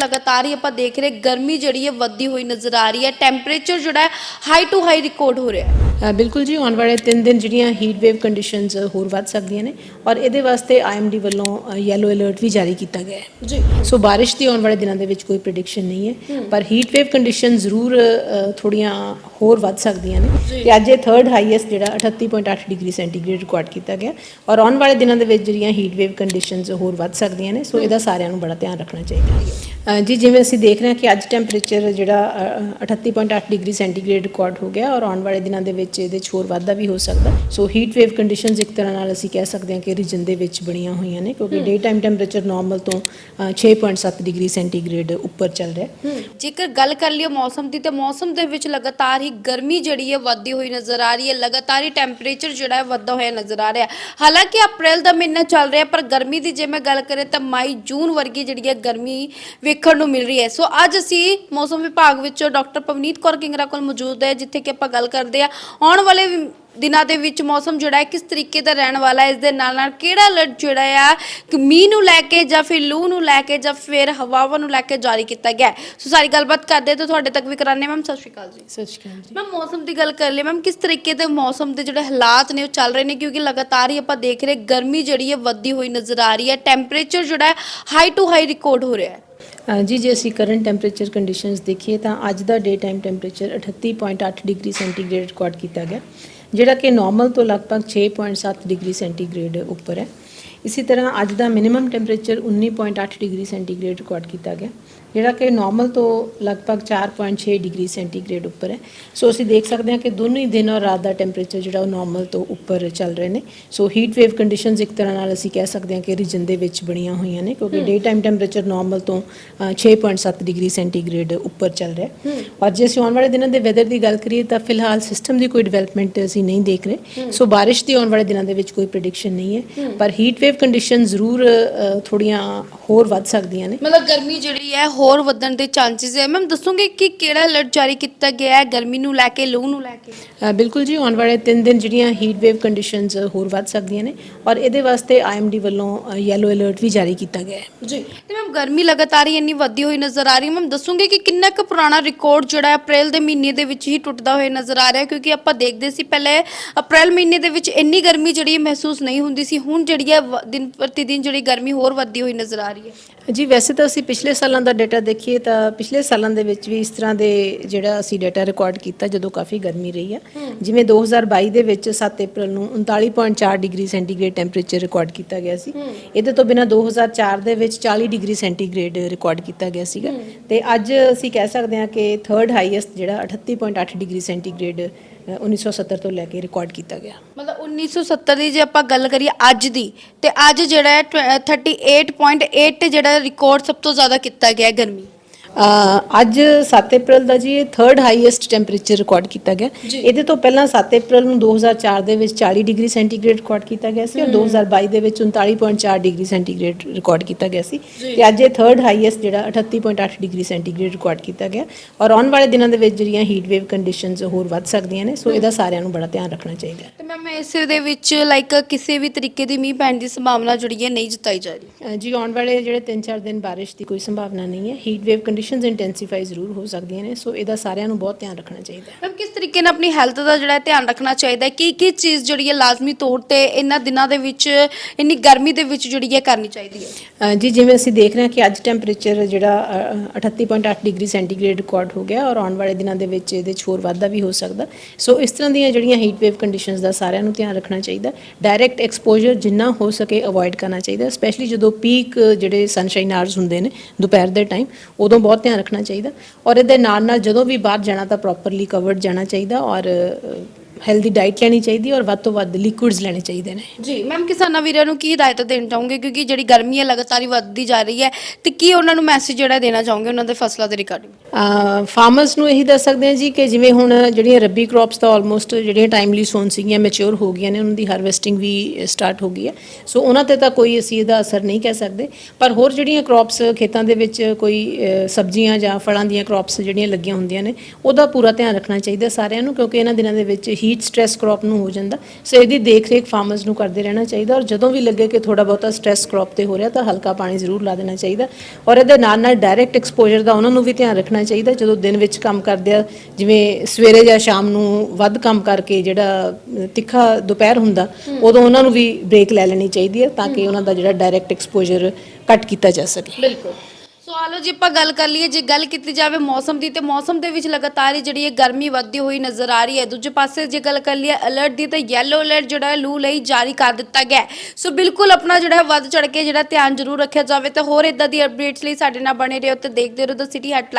ਲਗਾਤਾਰ ਹੀ ਆਪਾਂ ਦੇਖ ਰਹੇ ਗਰਮੀ ਜਿਹੜੀ ਹੈ ਵੱਧਦੀ ਹੋਈ ਨਜ਼ਰ ਆ ਰਹੀ ਹੈ। ਟੈਂਪਰੇਚਰ ਜਿਹੜਾ ਹੈ ਹਾਈ ਟੂ ਹਾਈ ਰਿਕਾਰਡ ਹੋ ਰਿਹਾ ਹੈ। ਬਿਲਕੁਲ ਜੀ ਆਉਣ ਵਾਲੇ 3 ਦਿਨ ਜਿਹੜੀਆਂ ਹੀਟ ਵੇਵ ਕੰਡੀਸ਼ਨਸ ਹੋਰ ਵੱਧ ਸਕਦੀਆਂ ਨੇ ਔਰ ਇਹਦੇ ਵਾਸਤੇ ਆਈਐਮਡੀ ਵੱਲੋਂ ਯੈਲੋ ਅਲਰਟ ਵੀ ਜਾਰੀ ਕੀਤਾ ਗਿਆ ਹੈ। ਜੀ। ਸੋ ਬਾਰਿਸ਼ ਦੀ ਆਉਣ ਵਾਲੇ ਦਿਨਾਂ ਦੇ ਵਿੱਚ ਕੋਈ ਪ੍ਰੈਡਿਕਸ਼ਨ ਨਹੀਂ ਹੈ ਪਰ ਹੀਟ ਵੇਵ ਕੰਡੀਸ਼ਨ ਜ਼ਰੂਰ ਥੋੜੀਆਂ ਹੋਰ ਵੱਧ ਸਕਦੀਆਂ ਨੇ। ਤੇ ਅੱਜ ਇਹ ਥਰਡ ਹਾਈਐਸਟ ਜਿਹੜਾ 38.8 ਡਿਗਰੀ ਸੈਂਟੀਗ੍ਰੇਡ ਰਿਕਾਰਡ ਕੀਤਾ ਗਿਆ ਔਰ ਆਉਣ ਵਾਲੇ ਦਿਨਾਂ ਦੇ ਵਿੱਚ ਜਿਹੜੀਆਂ ਹੀਟ ਵੇਵ ਕੰਡੀਸ਼ਨਸ ਹੋਰ ਵੱਧ ਸਕਦੀਆਂ ਨੇ ਸੋ ਇਹਦਾ ਸਾਰਿਆਂ ਨੂੰ ਬੜਾ ਧਿਆਨ ਰੱਖਣਾ ਚਾਹੀਦਾ ਹੈ। ਜੀ ਜਿਵੇਂ ਅਸੀਂ ਦੇਖ ਰਹੇ ਹਾਂ ਕਿ ਅੱਜ ਟੈਂਪਰੇਚਰ ਜਿਹੜਾ ਅ, 38.8 ਡਿਗਰੀ ਸੈਂਟੀਗ੍ਰੇਡ ਰਿਕਾਰਡ ਹੋ ਗਿਆ ਔਰ ਆਉਣ ਵਾਲੇ ਦਿਨਾਂ ਦੇ ਵਿੱਚ ਇਹਦੇ 'ਚ ਹੋਰ ਵਾਧਾ ਵੀ ਹੋ ਸਕਦਾ। ਸੋ ਹੀਟ ਵੇਵ ਕੰਡੀਸ਼ਨਸ ਇੱਕ ਤਰ੍ਹਾਂ ਨਾਲ ਅਸੀਂ ਕਹਿ ਸਕਦੇ ਹਾਂ ਕਿ ਰੀਜਨ ਦੇ ਵਿੱਚ ਬਣੀਆਂ ਹੋਈਆਂ ਨੇ ਕਿਉਂਕਿ ਡੇ ਟਾਈਮ ਟੈਂਪਰੇਚਰ ਨਾਰਮਲ ਤੋਂ ਅ, 6.7 ਡਿਗਰੀ ਸੈਂਟੀਗ੍ਰੇਡ ਉੱਪਰ ਚੱਲ ਰਿਹਾ ਜੇਕਰ ਗੱਲ ਕਰ ਲਈਏ ਮੌਸਮ ਦੀ ਤੇ ਮੌਸਮ ਦੇ ਵਿੱਚ ਲਗਾਤਾਰ ਹੀ ਗਰਮੀ ਜਿਹੜੀ ਹੈ ਵੱਧਦੀ ਹੋਈ ਨਜ਼ਰ ਆ ਰਹੀ ਹੈ। ਲਗਾਤਾਰ ਹੀ ਟੈਂਪਰੇਚਰ ਜਿਹੜਾ ਹੈ ਵੱਧਦਾ ਹੋਇਆ ਨਜ਼ਰ ਆ ਰਿਹਾ ਹਾਲਾਂਕਿ ਅਪ੍ਰੈਲ ਦਾ ਮਹੀਨਾ ਚੱਲ ਰਿਹਾ ਪਰ ਗਰਮੀ ਦੀ ਜੇ ਮੈਂ ਗੱਲ ਕਰੇ ਤਾਂ ਮਈ ਜੂਨ ਵਰਗੀ ਜਿਹੜੀ ਹੈ ਗਰਮੀ ਵੇਖਣ ਨੂੰ ਮਿਲ ਰਹੀ ਹੈ। ਸੋ ਅੱਜ ਅਸੀਂ ਮੌਸਮ ਵਿਭਾਗ ਵਿੱਚੋਂ ਡਾਕਟਰ ਪਵਨੀਤ ਕੌਰ ਕਿੰਗਰਾ ਕੋਲ ਮੌਜੂਦ ਹੈ ਜਿੱਥੇ ਕਿ ਆਪਾਂ ਗੱਲ ਕਰਦੇ ਆ ਆਉਣ ਵਾਲੇ ਦਿਨਾਂ ਦੇ ਵਿੱਚ ਮੌਸਮ ਜਿਹੜਾ ਹੈ ਕਿਸ ਤਰੀਕੇ ਦਾ ਰਹਿਣ ਵਾਲਾ ਹੈ ਇਸ ਦੇ ਨਾਲ ਨਾਲ ਕਿਹੜਾ ਅਲਰਟ ਜਿਹੜਾ ਆ ਕਿ ਮੀਂਹ ਨੂੰ ਲੈ ਕੇ ਜਾਂ ਫਿਰ ਲੂ ਨੂੰ ਲੈ ਕੇ ਜਾਂ ਫਿਰ ਹਵਾਵਾਂ ਨੂੰ ਲੈ ਕੇ ਜਾਰੀ ਕੀਤਾ ਗਿਆ ਹੈ। ਸੋ ਸਾਰੀ ਗੱਲਬਾਤ ਕਰਦੇ ਤਾਂ ਤੁਹਾਡੇ ਤੱਕ ਵੀ ਕਰਾਣੇ ਮੈਮ ਸਤਿ ਸ਼੍ਰੀ ਅਕਾਲ ਜੀ। ਸਤਿ ਸ਼੍ਰੀ ਅਕਾਲ ਜੀ। ਮੈਮ ਮੌਸਮ ਦੀ ਗੱਲ ਕਰ ਲਈ ਮੈਮ ਕਿਸ ਤਰੀਕੇ ਦੇ ਮੌਸਮ ਦੇ ਜਿਹੜੇ ਹਾਲਾਤ ਨੇ ਉਹ ਚੱਲ ਰਹੇ ਨੇ? ਕਿਉਂਕਿ ਲਗਾਤਾਰ ਹੀ ਆਪਾਂ ਦੇਖ ਰਹੇ ਗਰਮੀ ਜਿਹੜੀ ਹੈ ਵੱਧਦੀ ਹੋਈ ਨਜ਼ਰ ਆ ਰਹੀ ਹੈ। ਟੈਂਪਰੇਚਰ ਜਿਹੜਾ ਹੈ ਹਾਈ ਟੂ ਹਾਈ ਰਿਕਾਰਡ ਹੋ ਰਿਹਾ ਹੈ। ਜੀ, ਜੇ ਅਸੀਂ ਕਰੰਟ ਟੈਂਪਰੇਚਰ ਕੰਡੀਸ਼ਨਸ ਦੇਖੀਏ ਤਾਂ ਅੱਜ ਦਾ day time temperature 38.8 degree centigrade record ਕੀਤਾ ਗਿਆ, ਜਿਹੜਾ ਕਿ ਨਾਰਮਲ ਤੋਂ ਲਗਭਗ 6.7 ਡਿਗਰੀ ਸੈਂਟੀਗ੍ਰੇਡ ਉੱਪਰ ਹੈ। ਇਸੇ ਤਰ੍ਹਾਂ ਅੱਜ ਦਾ minimum temperature 19.8 degree centigrade record ਕੀਤਾ ਗਿਆ ਜਿਹੜਾ ਕਿ ਨਾਰਮਲ ਤੋਂ ਲਗਭਗ 4.6 ਡਿਗਰੀ ਸੈਂਟੀਗ੍ਰੇਡ ਉੱਪਰ ਹੈ। ਸੋ ਅਸੀਂ ਦੇਖ ਸਕਦੇ ਹਾਂ ਕਿ ਦੋਨੋਂ ਹੀ ਦਿਨ ਔਰ ਰਾਤ ਦਾ ਟੈਂਪਰੇਚਰ ਜਿਹੜਾ ਉਹ ਨਾਰਮਲ ਤੋਂ ਉੱਪਰ ਚੱਲ ਰਹੇ ਨੇ। ਸੋ ਹੀਟ ਵੇਵ ਕੰਡੀਸ਼ਨਸ ਇੱਕ ਤਰ੍ਹਾਂ ਨਾਲ ਅਸੀਂ ਕਹਿ ਸਕਦੇ ਹਾਂ ਕਿ ਰੀਜਨ ਦੇ ਵਿੱਚ ਬਣੀਆਂ ਹੋਈਆਂ ਨੇ ਕਿਉਂਕਿ ਡੇ ਟਾਈਮ ਟੈਂਪਰੇਚਰ ਨਾਰਮਲ ਤੋਂ ਅ, 6.7 ਡਿਗਰੀ ਸੈਂਟੀਗ੍ਰੇਡ ਉੱਪਰ ਚੱਲ ਰਿਹਾ ਹੈ। ਔਰ ਜੇ ਅਸੀਂ ਆਉਣ ਵਾਲੇ ਦਿਨਾਂ ਦੇ ਵੈਦਰ ਦੀ ਗੱਲ ਕਰੀਏ ਤਾਂ ਫਿਲਹਾਲ ਸਿਸਟਮ ਦੀ ਕੋਈ ਡਿਵੈਲਪਮੈਂਟ ਅਸੀਂ ਨਹੀਂ ਦੇਖ ਰਹੇ। ਸੋ ਬਾਰਿਸ਼ ਦੀ ਆਉਣ ਵਾਲੇ ਦਿਨਾਂ ਦੇ ਵਿੱਚ ਕੋਈ ਪ੍ਰੈਡਿਕਸ਼ਨ ਨਹੀਂ ਹੈ। ਪਰ ਹੀਟ ਵੇਵ ਕੰਡੀਸ਼ਨ ਜ਼ਰੂਰ ਥੋੜੀਆਂ ਹੋਰ ਵੱਧ ਸਕਦੀਆਂ ਨੇ। ਮਤਲਬ ਗਰਮੀ ਜਿਹੜੀ ਹੈ ਹੋਰ ਵਧਣ ਦੇ ਚਾਂਸਸ ਹੈ। ਮੈਮ ਦੱਸੋਗੇ ਕਿ ਕਿਹੜਾ ਅਲਰਟ ਜਾਰੀ ਕੀਤਾ ਗਿਆ ਹੈ ਗਰਮੀ ਨੂੰ ਲੈ ਕੇ ਲੂ ਨੂੰ ਲੈ ਕੇ? ਬਿਲਕੁਲ ਜੀ ਆਉਣ ਵਾਲੇ 3 ਦਿਨ ਜਿਹੜੀਆਂ ਹੀਟ ਵੇਵ ਕੰਡੀਸ਼ਨਸ ਹੋਰ ਵੱਧ ਸਕਦੀਆਂ ਨੇ। ਔਰ ਇਹਦੇ ਵਾਸਤੇ ਆਈਐਮਡੀ ਵੱਲੋਂ ਯੈਲੋ ਅਲਰਟ ਵੀ ਜਾਰੀ ਕੀਤਾ ਗਿਆ ਹੈ। ਜੀ। ਤੇ ਮੈਮ ਗਰਮੀ ਲਗਾਤਾਰ ਹੀ ਇੰਨੀ ਵੱਧਦੀ ਹੋਈ ਨਜ਼ਰ ਆ ਰਹੀ ਹੈ। ਮੈਮ ਦੱਸੋਗੇ ਕਿ ਕਿੰਨਾ ਕੁ ਪੁਰਾਣਾ ਰਿਕਾਰਡ ਜਿਹੜਾ ਹੈ ਅਪ੍ਰੈਲ ਦੇ ਮਹੀਨੇ ਦੇ ਵਿੱਚ ਹੀ ਟੁੱਟਦਾ ਹੋਇਆ ਨਜ਼ਰ ਆ ਰਿਹਾ ਕਿਉਂਕਿ ਆਪਾਂ ਦੇਖਦੇ ਸੀ ਪਹਿਲੇ ਅਪ੍ਰੈਲ ਮਹੀਨੇ ਦੇ ਵਿੱਚ ਇੰਨੀ ਗਰਮੀ ਜਿਹੜੀ ਮਹਿਸੂਸ ਨਹੀਂ ਹੁੰਦੀ ਸੀ। ਹੁਣ ਜਿਹੜੀ ਹੈ ਦਿਨ ਪ੍ਰਤੀ ਦਿਨ ਜਿਹੜੀ ਗਰਮੀ ਹੋਰ ਵੱਧਦੀ ਹੋਈ ਨਜ਼ਰ ਆ ਰਹੀ ਹੈ। ਜੀ ਵੈਸੇ ਤਾਂ ਅਸੀਂ ਪਿਛਲੇ ਸਾਲਾਂ ਦਾ ਡਾਟਾ ਦੇਖੀਏ ਤਾਂ ਪਿਛਲੇ ਸਾਲਾਂ ਦੇ ਵਿੱਚ ਵੀ ਇਸ ਤਰ੍ਹਾਂ ਦੇ ਜਿਹੜਾ ਅਸੀਂ ਡਾਟਾ ਰਿਕਾਰਡ ਕੀਤਾ ਜਦੋਂ ਕਾਫੀ ਗਰਮੀ ਰਹੀ ਹੈ। ਜਿਵੇਂ 2022 ਦੇ ਵਿੱਚ 7 ਅਪ੍ਰੈਲ ਨੂੰ 39.4 ਡਿਗਰੀ ਸੈਂਟੀਗ੍ਰੇਡ ਟੈਂਪਰੇਚਰ ਰਿਕਾਰਡ ਕੀਤਾ ਗਿਆ ਸੀ। ਇਹਦੇ ਤੋਂ ਬਿਨਾ 2004 ਦੇ ਵਿੱਚ 40 ਡਿਗਰੀ ਸੈਂਟੀਗ੍ਰੇਡ ਰਿਕਾਰਡ ਕੀਤਾ ਗਿਆ ਸੀਗਾ। ਤੇ ਅੱਜ ਅਸੀਂ ਕਹਿ ਸਕਦੇ ਹਾਂ ਕਿ ਥਰਡ ਹਾਈਐਸਟ ਜਿਹੜਾ 38.8 ਡਿਗਰੀ ਸੈਂਟੀਗ੍ਰੇਡ ਅ, 1970 ਤੋਂ ਲੈ ਕੇ ਰਿਕਾਰਡ ਕੀਤਾ ਗਿਆ। ਮਤਲਬ 1970 ਦੀ ਜੇ ਆਪਾਂ ਗੱਲ ਕਰੀਏ ਅੱਜ ਦੀ, ਤੇ ਅੱਜ ਜਿਹੜਾ ਹੈ ਟਵ- 38.8 ਜਿਹੜਾ ਰਿਕਾਰਡ ਸਭ ਤੋਂ ਜ਼ਿਆਦਾ ਕੀਤਾ ਗਿਆ ਹੈ ਗਰਮੀ। ਅੱਜ 7 ਅਪ੍ਰੈਲ ਦਾ ਜੀ ਥਰਡ ਹਾਈਐਸਟ ਟੈਂਪਰੇਚਰ ਰਿਕਾਰਡ ਕੀਤਾ ਗਿਆ। ਇਹਦੇ ਤੋਂ ਪਹਿਲਾਂ 7 ਅਪ੍ਰੈਲ ਨੂੰ 2004 ਦੇ ਵਿੱਚ 40 ਡਿਗਰੀ ਸੈਂਟੀਗ੍ਰੇਡ ਰਿਕਾਰਡ ਕੀਤਾ ਗਿਆ ਸੀ ਔਰ 2022 ਦੇ ਵਿੱਚ 39.4 ਡਿਗਰੀ ਸੈਂਟੀਗ੍ਰੇਡ ਰਿਕਾਰਡ ਕੀਤਾ ਗਿਆ ਸੀ। ਤੇ ਅੱਜ ਇਹ ਥਰਡ ਹਾਈਐਸਟ ਜਿਹੜਾ 38.8 ਡਿਗਰੀ ਸੈਂਟੀਗ੍ਰੇਡ ਰਿਕਾਰਡ ਕੀਤਾ ਗਿਆ। ਔਰ ਆਉਣ ਵਾਲੇ ਦਿਨਾਂ ਦੇ ਵਿੱਚ ਜਿਹੜੀਆਂ ਹੀਟ ਵੇਵ ਕੰਡੀਸ਼ਨਸ ਹੋਰ ਵੱਧ ਸਕਦੀਆਂ ਨੇ ਸੋ ਇਹਦਾ ਸਾਰਿਆਂ ਨੂੰ ਬੜਾ ਧਿਆਨ ਰੱਖਣਾ ਚਾਹੀਦਾ ਹੈ। ਤੇ ਮੈਮ ਇਸ ਦੇ ਵਿੱਚ ਲਾਈਕ ਕਿਸੇ ਵੀ ਤਰੀਕੇ ਦੀ ਮੀਂਹ ਪੈਣ ਦੀ ਸੰਭਾਵਨਾ ਜਿਹੜੀ ਹੈ ਨਹੀਂ ਜਤਾਈ ਜਾ ਰਹੀ। ਜੀ ਆਉਣ ਵਾਲੇ ਜਿਹੜੇ 3-4 ਦਿਨ ਬਾਰਿਸ਼ ਦੀ ਕੋਈ ਸੰਭਾਵਨਾ ਨਹੀਂ ਹੈ। ਹੀਟ ਵੇਵ ਕੰਡੀਸ਼ਨਸ ਇੰਟੈਂਸੀਫਾਈ ਜ਼ਰੂਰ ਹੋ ਸਕਦੀਆਂ ਨੇ ਸੋ ਇਹਦਾ ਸਾਰਿਆਂ ਨੂੰ ਬਹੁਤ ਧਿਆਨ ਰੱਖਣਾ ਚਾਹੀਦਾ ਹੈ। ਮੈਮ ਕਿਸ ਤਰੀਕੇ ਨਾਲ ਆਪਣੀ ਹੈਲਥ ਦਾ ਜਿਹੜਾ ਹੈ ਧਿਆਨ ਰੱਖਣਾ ਚਾਹੀਦਾ ਹੈ? ਕੀ ਕੀ ਚੀਜ਼ ਜਿਹੜੀ ਹੈ ਲਾਜ਼ਮੀ ਤੌਰ ਤੇ ਇਹਨਾਂ ਦਿਨਾਂ ਦੇ ਵਿੱਚ ਇੰਨੀ ਗਰਮੀ ਦੇ ਵਿੱਚ ਜਿਹੜੀ ਹੈ ਕਰਨੀ ਚਾਹੀਦੀ ਹੈ? ਅ, ਜੀ ਜਿਵੇਂ ਅਸੀਂ ਦੇਖ ਰਹੇ ਹਾਂ ਕਿ ਅੱਜ ਟੈਂਪਰੇਚਰ ਜਿਹੜਾ ਅ, 38.8 ਡਿਗਰੀ ਸੈਂਟੀਗ੍ਰੇਡ ਰਿਕਾਰਡ ਹੋ ਗਿਆ ਔਰ ਆਉਣ ਵਾਲੇ ਦਿਨਾਂ ਦੇ ਵਿੱਚ ਇਹਦੇ 'ਚ ਹੋਰ ਵਾਧਾ ਵੀ ਹੋ ਸਕਦਾ। ਸੋ ਇਸ ਤਰ੍ਹਾਂ ਦੀਆਂ ਜਿਹੜੀਆਂ ਹੀਟ ਵੇਵ ਕੰਡੀਸ਼ਨਸ ਦਾ ਸਾਰਿਆਂ ਨੂੰ ਧਿਆਨ ਰੱਖਣਾ ਚਾਹੀਦਾ। ਡਾਇਰੈਕਟ ਐਕਸਪੋਜ਼ਰ ਜਿੰਨਾ ਹੋ ਸਕੇ ਅਵੋਇਡ ਕਰਨਾ ਚਾਹੀਦਾ ਸਪੈਸ਼ਲੀ ਜਦੋਂ ਪੀਕ ਜਿਹੜੇ ਸਨਸ਼ਾਈਨ ਆਵਰਸ ਹੁੰਦੇ ਨੇ ਦੁਪਹਿਰ ਦੇ ਟਾਈਮ ਉਦੋਂ ਬਹੁਤ ਬਹੁਤ ਧਿਆਨ ਰੱਖਣਾ ਚਾਹੀਦਾ ਔਰ ਇਹਦੇ ਨਾਲ ਨਾਲ ਜਦੋਂ ਵੀ ਬਾਹਰ ਜਾਣਾ ਤਾਂ ਪ੍ਰੋਪਰਲੀ ਕਵਰਡ ਜਾਣਾ ਚਾਹੀਦਾ ਔਰ ਹੈਲਦੀ ਡਾਈਟ ਲੈਣੀ ਚਾਹੀਦੀ ਔਰ ਵੱਧ ਤੋਂ ਵੱਧ ਲਿਕੁਇਡਸ ਲੈਣੇ ਚਾਹੀਦੇ ਨੇ। ਜੀ ਮੈਮ ਕਿਸਾਨਾਂ ਵੀਰਾਂ ਨੂੰ ਕੀ ਹਦਾਇਤ ਦੇਣਾ ਚਾਹੋਗੇ? ਕਿਉਂਕਿ ਜਿਹੜੀ ਗਰਮੀ ਹੈ ਲਗਾਤਾਰ ਹੀ ਵੱਧਦੀ ਜਾ ਰਹੀ ਹੈ ਤੇ ਕੀ ਉਹਨਾਂ ਨੂੰ ਮੈਸੇਜ ਜਿਹੜਾ ਦੇਣਾ ਚਾਹੋਗੇ ਉਹਨਾਂ ਦੇ ਫਸਲਾਂ ਦੇ ਰਿਗਾਰਡਿੰਗ ਫਾਰਮਰਸ ਨੂੰ ਇਹੀ ਦੱਸ ਸਕਦੇ ਹਾਂ ਜੀ ਕਿ ਜਿਵੇਂ ਹੁਣ ਜਿਹੜੀਆਂ ਰੱਬੀ ਕ੍ਰੌਪਸ ਤਾਂ ਆਲਮੋਸਟ ਜਿਹੜੀਆਂ ਟਾਈਮਲੀ ਸੋਨ ਸੀਗੀਆਂ ਮੈਚੁਰ ਹੋ ਗਈਆਂ ਨੇ ਉਹਨਾਂ ਦੀ ਹਾਰਵੈਸਟਿੰਗ ਵੀ ਸਟਾਰਟ ਹੋ ਗਈ ਹੈ। ਸੋ ਉਹਨਾਂ ਤੇ ਤਾਂ ਕੋਈ ਅਸੀਂ ਇਹਦਾ ਅਸਰ ਨਹੀਂ ਕਹਿ ਸਕਦੇ। ਪਰ ਹੋਰ ਜਿਹੜੀਆਂ ਕ੍ਰੌਪਸ ਖੇਤਾਂ ਦੇ ਵਿੱਚ ਕੋਈ ਅ, ਸਬਜ਼ੀਆਂ ਜਾਂ ਫਲਾਂ ਦੀਆਂ ਕ੍ਰੌਪਸ ਜਿਹੜੀਆਂ ਲੱਗੀਆਂ ਹੁੰਦੀਆਂ ਨੇ ਉਹਦਾ ਪੂਰਾ ਧਿਆਨ ਰੱਖਣਾ ਚਾਹੀਦਾ ਸਾਰਿਆਂ ਨੂੰ ਕਿਉਂਕਿ ਇਹਨਾਂ ਦਿਨਾਂ ਦੇ ਵਿੱਚ ਹੀਟ ਹੀਟ ਸਟ੍ਰੈਸ ਕ੍ਰੌਪ ਨੂੰ ਹੋ ਜਾਂਦਾ ਸੋ ਇਹਦੀ ਦੇਖ ਰੇਖ ਫਾਰਮਰਸ ਨੂੰ ਕਰਦੇ ਰਹਿਣਾ ਚਾਹੀਦਾ ਔਰ ਜਦੋਂ ਵੀ ਲੱਗੇ ਕਿ ਥੋੜਾ ਬਹੁਤਾ ਸਟ੍ਰੈਸ ਕ੍ਰੌਪ ਤੇ ਹੋ ਰਿਹਾ ਤਾਂ ਹਲਕਾ ਪਾਣੀ ਜ਼ਰੂਰ ਲਾ ਦੇਣਾ ਚਾਹੀਦਾ ਔਰ ਇਹਦੇ ਨਾਲ ਨਾਲ ਡਾਇਰੈਕਟ ਐਕਸਪੋਜ਼ਰ ਦਾ ਉਹਨਾਂ ਨੂੰ ਵੀ ਧਿਆਨ ਰੱਖਣਾ ਚਾਹੀਦਾ ਜਦੋਂ ਦਿਨ ਵਿੱਚ ਕੰਮ ਕਰਦੇ ਆ ਜਿਵੇਂ ਸਵੇਰੇ ਜਾਂ ਸ਼ਾਮ ਨੂੰ ਵੱਧ ਕੰਮ ਕਰਕੇ ਜਿਹੜਾ ਤਿੱਖਾ ਦੁਪਹਿਰ ਹੁੰਦਾ ਉਦੋਂ ਉਹਨਾਂ ਨੂੰ ਵੀ ਬ੍ਰੇਕ ਲੈ ਲੈਣੀ ਚਾਹੀਦੀ ਹੈ ਤਾਂ ਕਿ ਉਹਨਾਂ ਦਾ ਜਿਹੜਾ ਡਾਇਰੈਕਟ ਐਕਸਪੋਜ਼ਰ ਘੱਟ ਕੀਤਾ ਜਾ ਸਕੇ। ਬਿਲਕੁਲ। ਸੋ ਆਲੋ ਜੀ, ਆਪਾਂ ਗੱਲ ਕਰ ਲਈਏ, ਜੇ ਗੱਲ ਕੀਤੀ ਜਾਵੇ ਮੌਸਮ ਦੀ, ਤੇ ਮੌਸਮ ਦੇ ਵਿੱਚ ਲਗਾਤਾਰ ਹੀ ਜਿਹੜੀ ਹੈ ਗਰਮੀ ਵੱਧਦੀ ਹੋਈ ਨਜ਼ਰ ਆ ਰਹੀ ਹੈ ਦੂਜੇ ਪਾਸੇ ਜੇ ਗੱਲ ਕਰ ਲਈਏ ਅਲਰਟ ਦੀ, ਤਾਂ ਯੈਲੋ ਅਲਰਟ ਜਿਹੜਾ ਹੈ, ਲੂ ਲਈ ਜਾਰੀ ਕਰ ਦਿੱਤਾ ਗਿਆ ਹੈ। ਸੋ ਬਿਲਕੁਲ ਆਪਣਾ ਜਿਹੜਾ ਹੈ, ਵੱਧ ਚੜ ਕੇ ਜਿਹੜਾ ਧਿਆਨ ਜ਼ਰੂਰ ਰੱਖਿਆ ਜਾਵੇ, ਤੇ ਹੋਰ ਇਦਾਂ ਦੀ ਅਪਡੇਟਸ ਲਈ ਸਾਡੇ ਨਾਲ ਬਣੇ ਰਹੋ ਤੇ ਦੇਖਦੇ ਰਹੋ ਦ ਸਿਟੀ ਹੈਡਲਾਈਨ